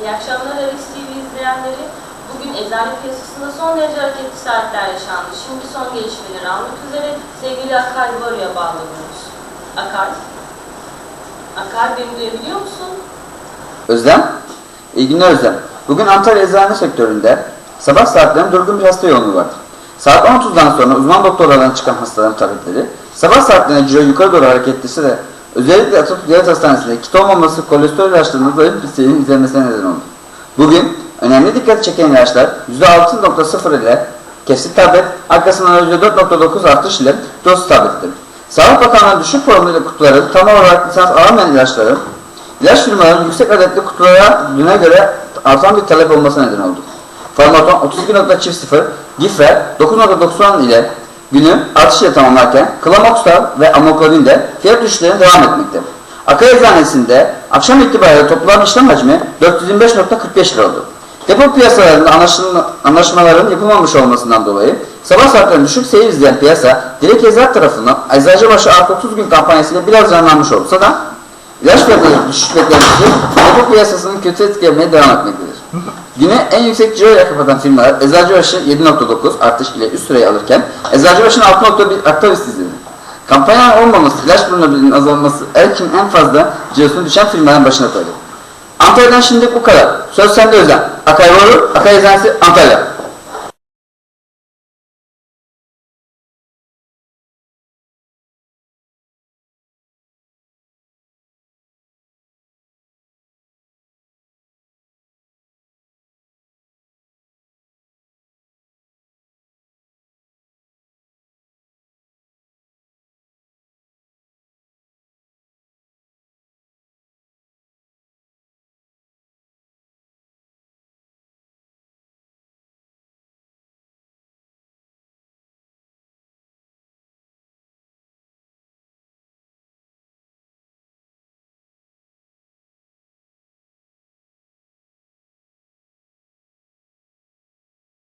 İyi akşamlar Alex TV izleyenleri. Bugün eczane piyasasında son derece hareketli saatler yaşandı. Şimdi son gelişmeleri almak üzere sevgili Akar Boru'ya bağlanıyoruz. Akar. Akar beni duyabiliyor musun? Özlem? İyi günler Özlem. Bugün Antalya eczane sektöründe sabah saatlerinde durgun bir hasta yoğunluğu vardır. Saat 10.30'dan sonra uzman doktorlardan çıkan hastaların talepleri, sabah saatlerinde ciro yukarı doğru hareketlisi de özellikle Atatürk Devlet Hastanesi'nde kit olmaması kolesterol ilaçlarında zayıf bir izlenmesine neden oldu. Bugün önemli dikkat çeken ilaçlar %6.0 ile kesik tablet, arkasından %4.9 artış ile doz tablettir. Sağlık Bakanlığı düşük formülü kutuları tam olarak lisans alamayan ilaçların İlaç firmalarının yüksek adetli kutulara düne göre artan bir talep olmasına neden oldu. Farmaton 32.0, Gifer 9.90 ile günü artış ile tamamlarken Klamoxtal ve Amoklodin de fiyat düşüşlerine devam etmekte. Akay Eczanesi'nde akşam itibariyle toplam işlem hacmi 425.45 lira oldu. Depo piyasalarında anlaşmaların yapılmamış olmasından dolayı sabah saatlerinde düşük seyir izleyen piyasa direkt eczat tarafından Eczacıbaşı artı 30 gün kampanyasıyla biraz canlanmış olsa da İlaç fiyatları düşüş beklentisi depo piyasasının kötü etkilemeye devam etmektedir. Güne en yüksek ciroyla kapatan firmalar Eczacıbaşı 7.9 artış ile üst sırayı alırken Eczacıbaşı'nın 6.1 aktivist izledi. Kampanyanın olmaması, ilaç bulunabilirliğinin azalması Erkin en fazla cirosunu düşen firmaların başına koydu. Antalya'dan şimdi bu kadar. Söz sende Özlem. Akay Boru, Akay Eczanesi, Antalya.